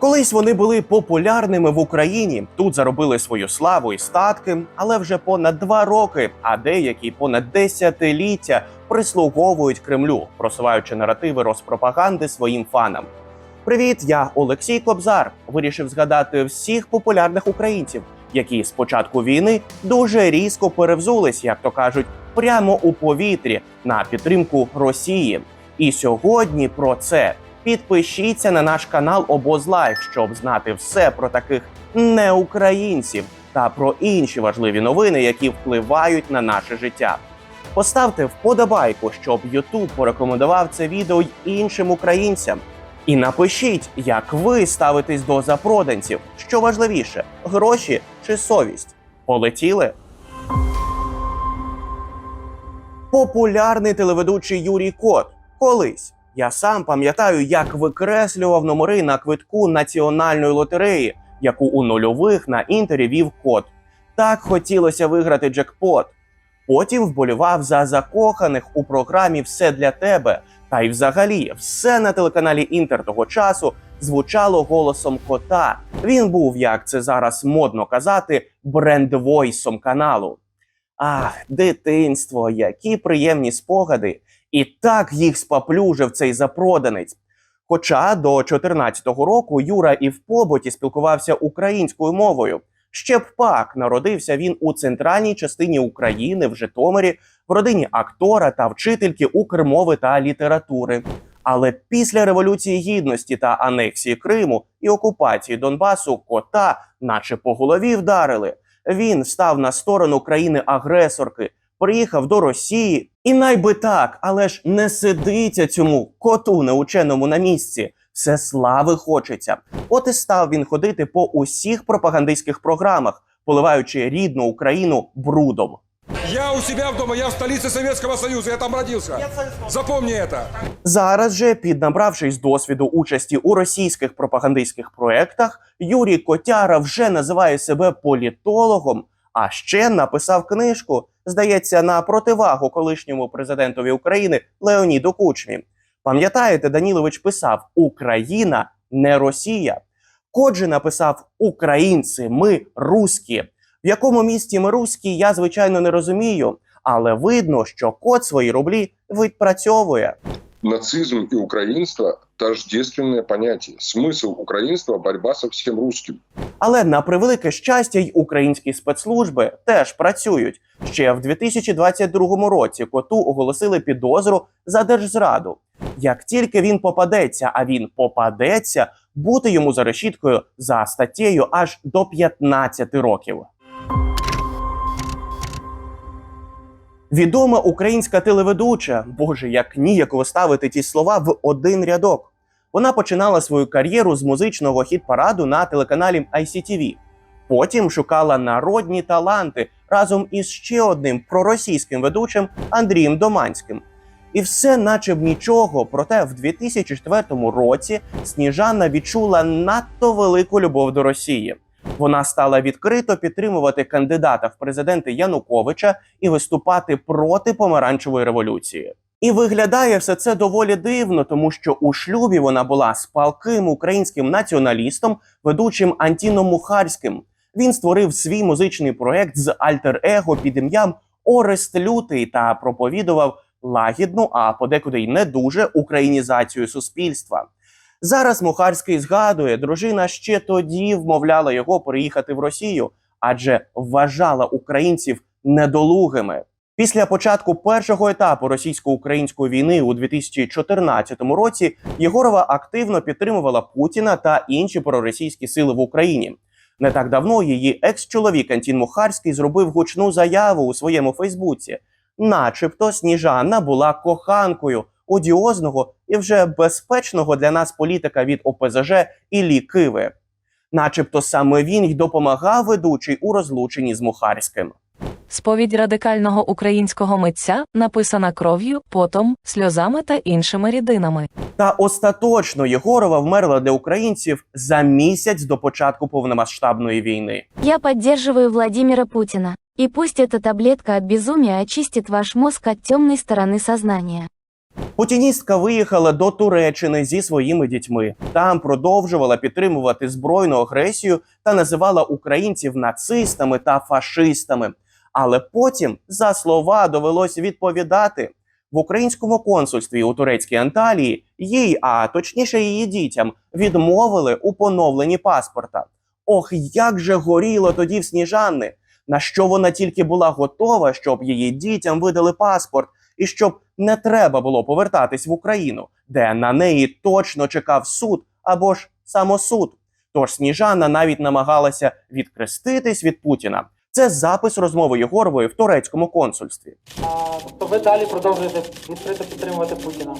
Колись вони були популярними в Україні. Тут заробили свою славу і статки, але вже понад два роки, а деякі понад десятиліття прислуговують Кремлю, просуваючи наративи розпропаганди своїм фанам. Привіт, я Олексій Кобзар. Вирішив згадати всіх популярних українців, які з початку війни дуже різко перевзулись, як то кажуть, прямо у повітрі на підтримку Росії. І сьогодні про це підпишіться на наш канал Обозлайф, щоб знати все про таких неукраїнців та про інші важливі новини, які впливають на наше життя. Поставте вподобайку, щоб YouTube порекомендував це відео й іншим українцям. І напишіть, як ви ставитесь до запроданців. Що важливіше, гроші чи совість? Полетіли? Популярний телеведучий Юрій Кот. Колись я сам пам'ятаю, як викреслював номери на квитку національної лотереї, яку у нульових на інтері вів кот. Так хотілося виграти джекпот. Потім вболівав за закоханих у програмі Все для тебе. Та й взагалі все на телеканалі Інтер того часу звучало голосом кота. Він був, як це зараз модно казати, брендвойсом каналу. Ах, дитинство, які приємні спогади. І так їх спаплюжив цей запроданець. Хоча до 14-го року Юра і в побуті спілкувався українською мовою. Ще б пак народився він у центральній частині України в Житомирі в родині актора та вчительки Укрмови та літератури. Але після революції гідності та анексії Криму і окупації Донбасу кота, наче по голові вдарили. Він став на сторону країни-агресорки, приїхав до Росії, і найби так, але ж не сидиться цьому коту неученому на місці. Все слави хочеться. От і став він ходити по усіх пропагандистських програмах, поливаючи рідну Україну брудом. Я у себя дома, я в столице Советского Союза, я там родился. Запомни это. Зараз же, піднабравшись досвіду участі у російських пропагандистських проектах, Юрій Котяра вже називає себе політологом, а ще написав книжку, здається, на противагу колишньому президентові України Леоніду Кучмі. Пам'ятаєте, Данілович писав: Україна не Росія. Кот написав Українці, ми русські. В якому місті ми русські, я звичайно не розумію, але видно, що кот свої рублі відпрацьовує. Нацизм и украинство – тождественное понятие. Смысл украинства – борьба со всем русским. Але на превелике щастя, й українські спецслужби теж працюють. Ще в 2022 році коту оголосили підозру за держзраду. Як тільки він попадеться, а він попадеться, бути йому за решіткою за статтєю аж до 15 років. Відома українська телеведуча, боже, як ніяково ставити ті слова в один рядок. Вона починала свою кар'єру з музичного хіт-параду на телеканалі ICTV. Потім шукала народні таланти разом із ще одним проросійським ведучим Андрієм Доманським. І все, наче б нічого, проте в 2004 році Сніжана відчула надто велику любов до Росії. Вона стала відкрито підтримувати кандидата в президенти Януковича і виступати проти помаранчевої революції. І виглядає все це доволі дивно, тому що у шлюбі вона була з палким українським націоналістом, ведучим Антіном Мухарським. Він створив свій музичний проект з альтер-его під ім'ям Орест Лютий та проповідував лагідну, а подекуди й не дуже українізацію суспільства. Зараз Мухарський згадує, дружина ще тоді вмовляла його переїхати в Росію, адже вважала українців недолугими. Після початку першого етапу російсько-української війни у 2014 році Єгорова активно підтримувала Путіна та інші проросійські сили в Україні. Не так давно її екс-чоловік Антін Мухарський зробив гучну заяву у своєму Фейсбуці, начебто Сніжана була коханкою одіозного і вже безпечного для нас політика від ОПЗЖ Іллі Киви. Начебто саме він й допомагав ведучий у розлученні з Мухарським. Сповідь радикального українського митця написана кров'ю, потом, сльозами та іншими рідинами. Та остаточно Єгорова вмерла для українців за місяць до початку повномасштабної війни. Я поддерживаю Владимира Путина. И пусть эта таблетка от безумия очистит ваш мозг от темной стороны сознания. Путіністка виїхала до Туреччини зі своїми дітьми. Там продовжувала підтримувати збройну агресію та називала українців нацистами та фашистами. Але потім за слова довелось відповідати в українському консульстві у турецькій Анталії. Їй, а точніше її дітям, відмовили у поновленні паспорта. Ох, як же горіло тоді в Сніжанни! На що вона тільки була готова, щоб її дітям видали паспорт, і щоб не треба було повертатись в Україну, де на неї точно чекав суд або ж самосуд. Тож Сніжана навіть намагалася відкреститись від Путіна. Це запис розмови Єгорової в турецькому консульстві. А, Тобто ви далі продовжуєте відкрито підтримувати Путіна?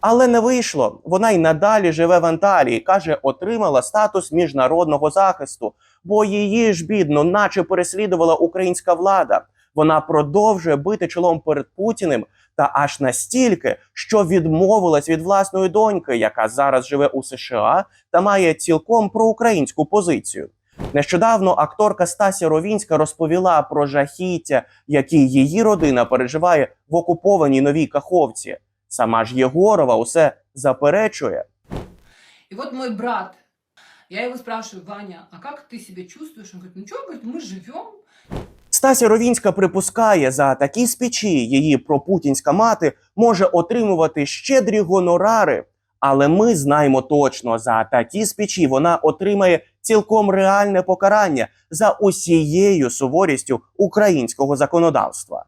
Але не вийшло. Вона й надалі живе в Анталії. каже, отримала статус міжнародного захисту, бо її ж бідно, наче переслідувала українська влада. Вона продовжує бити чолом перед Путіним та аж настільки, що відмовилась від власної доньки, яка зараз живе у США та має цілком проукраїнську позицію. Нещодавно акторка Стася Ровінська розповіла про жахіття, які її родина переживає в окупованій новій Каховці. Сама ж Єгорова усе заперечує. И вот мой брат, я его спрашиваю, Ваня, а как ты себя чувствуешь? Он говорит, ну что, говорит, мы живем. Стася Ровінська припускає, за такі спічі її пропутінська мати може отримувати щедрі гонорари. Але ми знаємо точно, за такі спічі вона отримає цілком реальне покарання за усією суворістю українського законодавства.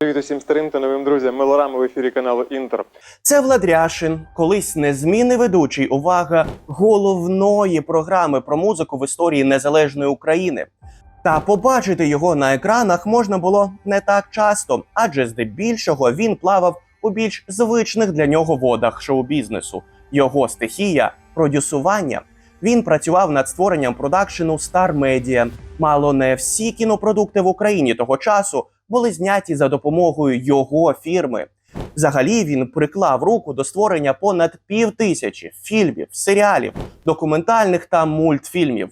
Привіт усім старим та новим друзям. Мелорами в ефірі каналу Інтер. Це Влад Ряшин, колись незмінний ведучий, увага головної програми про музику в історії незалежної України. Та побачити його на екранах можна було не так часто, адже здебільшого він плавав у більш звичних для нього водах шоу-бізнесу. Його стихія продюсування. Він працював над створенням продакшену Star Media. Мало не всі кінопродукти в Україні того часу були зняті за допомогою його фірми. Взагалі він приклав руку до створення понад пів тисячі фільмів, серіалів, документальних та мультфільмів.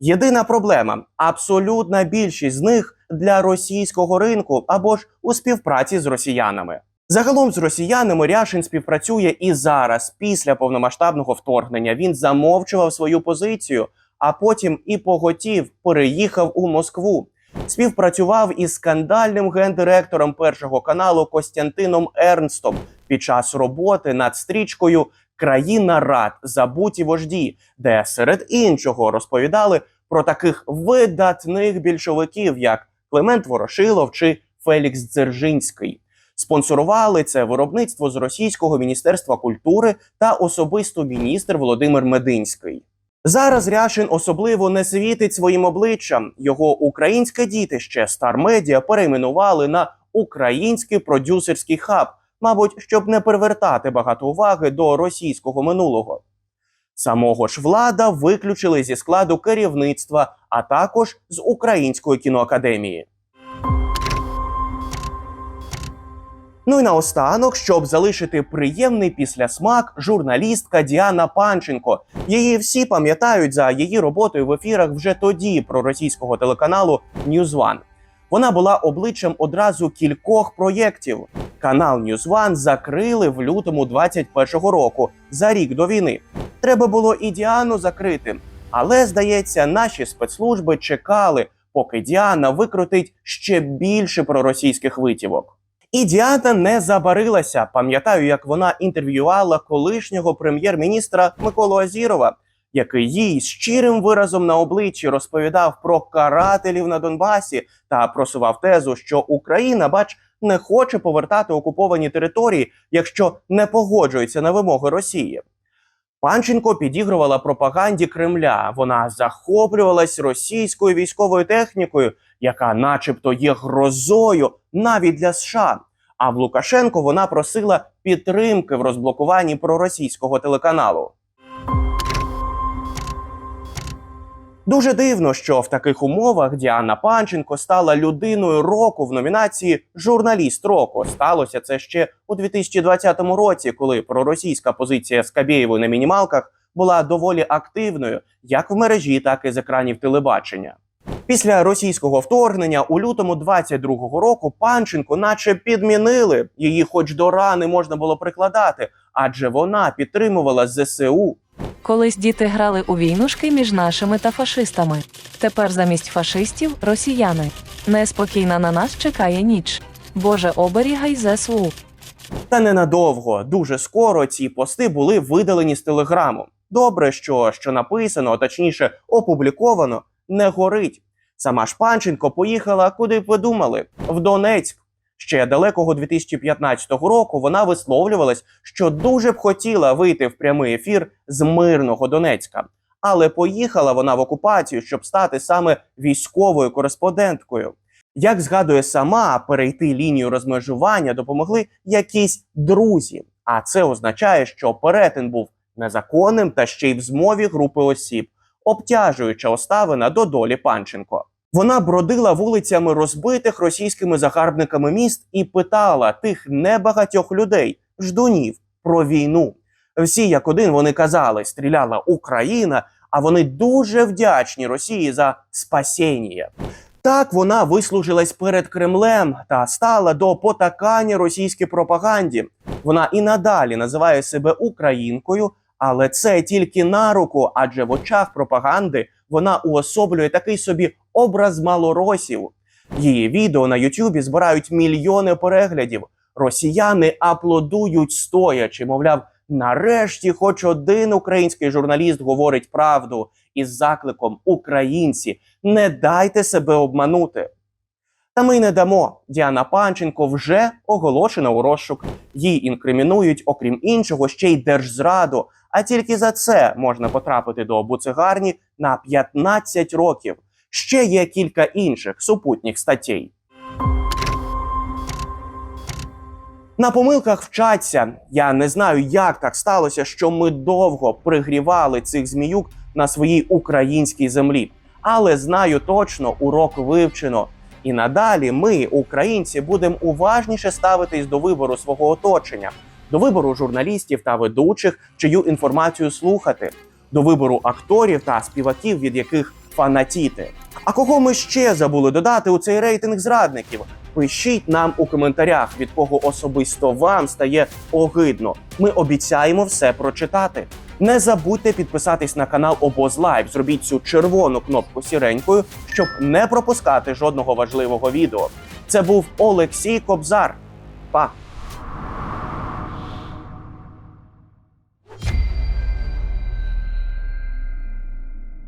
Єдина проблема абсолютна більшість з них для російського ринку або ж у співпраці з росіянами. Загалом з росіянами Ряшин співпрацює і зараз, після повномасштабного вторгнення. Він замовчував свою позицію, а потім і поготів переїхав у Москву. Співпрацював із скандальним гендиректором першого каналу Костянтином Ернстом під час роботи над стрічкою Країна рад забуті вожді, де серед іншого розповідали про таких видатних більшовиків, як Климент Ворошилов чи Фелікс Дзержинський. Спонсорували це виробництво з російського міністерства культури та особисто міністр Володимир Мединський. Зараз Ряшин особливо не світить своїм обличчям. Його українське дітище Media перейменували на український продюсерський хаб, мабуть, щоб не привертати багато уваги до російського минулого. Самого ж влада виключили зі складу керівництва, а також з Української кіноакадемії. Ну і наостанок, щоб залишити приємний післясмак, журналістка Діана Панченко. Її всі пам'ятають за її роботою в ефірах вже тоді про російського телеканалу One. Вона була обличчям одразу кількох проєктів. Канал One закрили в лютому 21-го року за рік до війни. Треба було і Діану закрити, але здається, наші спецслужби чекали, поки Діана викрутить ще більше проросійських витівок. І Діана не забарилася. Пам'ятаю, як вона інтерв'ювала колишнього прем'єр-міністра Миколу Азірова, який їй щирим виразом на обличчі розповідав про карателів на Донбасі та просував тезу, що Україна, бач, не хоче повертати окуповані території, якщо не погоджується на вимоги Росії. Панченко підігрувала пропаганді Кремля. Вона захоплювалась російською військовою технікою, яка, начебто, є грозою навіть для США. А в Лукашенко вона просила підтримки в розблокуванні проросійського телеканалу. Дуже дивно, що в таких умовах Діана Панченко стала людиною року в номінації Журналіст року. Сталося це ще у 2020 році, коли проросійська позиція Скабєєвої на мінімалках була доволі активною, як в мережі, так і з екранів телебачення. Після російського вторгнення у лютому 22-го року Панченко наче підмінили. Її хоч до рани можна було прикладати, адже вона підтримувала ЗСУ. Колись діти грали у війнушки між нашими та фашистами. Тепер замість фашистів росіяни. Неспокійна на нас чекає ніч. Боже, оберігай ЗСУ. Та ненадовго, дуже скоро ці пости були видалені з телеграму. Добре, що що написано, а точніше опубліковано, не горить. Сама ж Панченко поїхала, куди б ви думали, в Донецьк. Ще далекого 2015 року вона висловлювалась, що дуже б хотіла вийти в прямий ефір з мирного Донецька. Але поїхала вона в окупацію, щоб стати саме військовою кореспонденткою. Як згадує сама, перейти лінію розмежування допомогли якісь друзі. А це означає, що перетин був незаконним та ще й в змові групи осіб, обтяжуюча оставина до долі Панченко. Вона бродила вулицями розбитих російськими загарбниками міст і питала тих небагатьох людей, ждунів, про війну. Всі як один вони казали, стріляла Україна, а вони дуже вдячні Росії за спасіння. Так вона вислужилась перед Кремлем та стала до потакання російській пропаганді. Вона і надалі називає себе українкою, але це тільки на руку, адже в очах пропаганди вона уособлює такий собі образ малоросів. Її відео на Ютубі збирають мільйони переглядів. Росіяни аплодують стоячи, мовляв, нарешті, хоч один український журналіст говорить правду із закликом Українці, не дайте себе обманути. Та ми не дамо. Діана Панченко вже оголошена у розшук. Їй інкримінують, окрім іншого, ще й держзраду. А тільки за це можна потрапити до буцегарні на 15 років. Ще є кілька інших супутніх статей. На помилках вчаться. Я не знаю, як так сталося, що ми довго пригрівали цих зміюк на своїй українській землі. Але знаю точно, урок вивчено. І надалі ми, українці, будемо уважніше ставитись до вибору свого оточення, до вибору журналістів та ведучих, чию інформацію слухати, до вибору акторів та співаків, від яких фанатіти. А кого ми ще забули додати у цей рейтинг зрадників? Пишіть нам у коментарях, від кого особисто вам стає огидно. Ми обіцяємо все прочитати. Не забудьте підписатись на канал Обоз Лайв. Зробіть цю червону кнопку сіренькою, щоб не пропускати жодного важливого відео. Це був Олексій Кобзар. Па!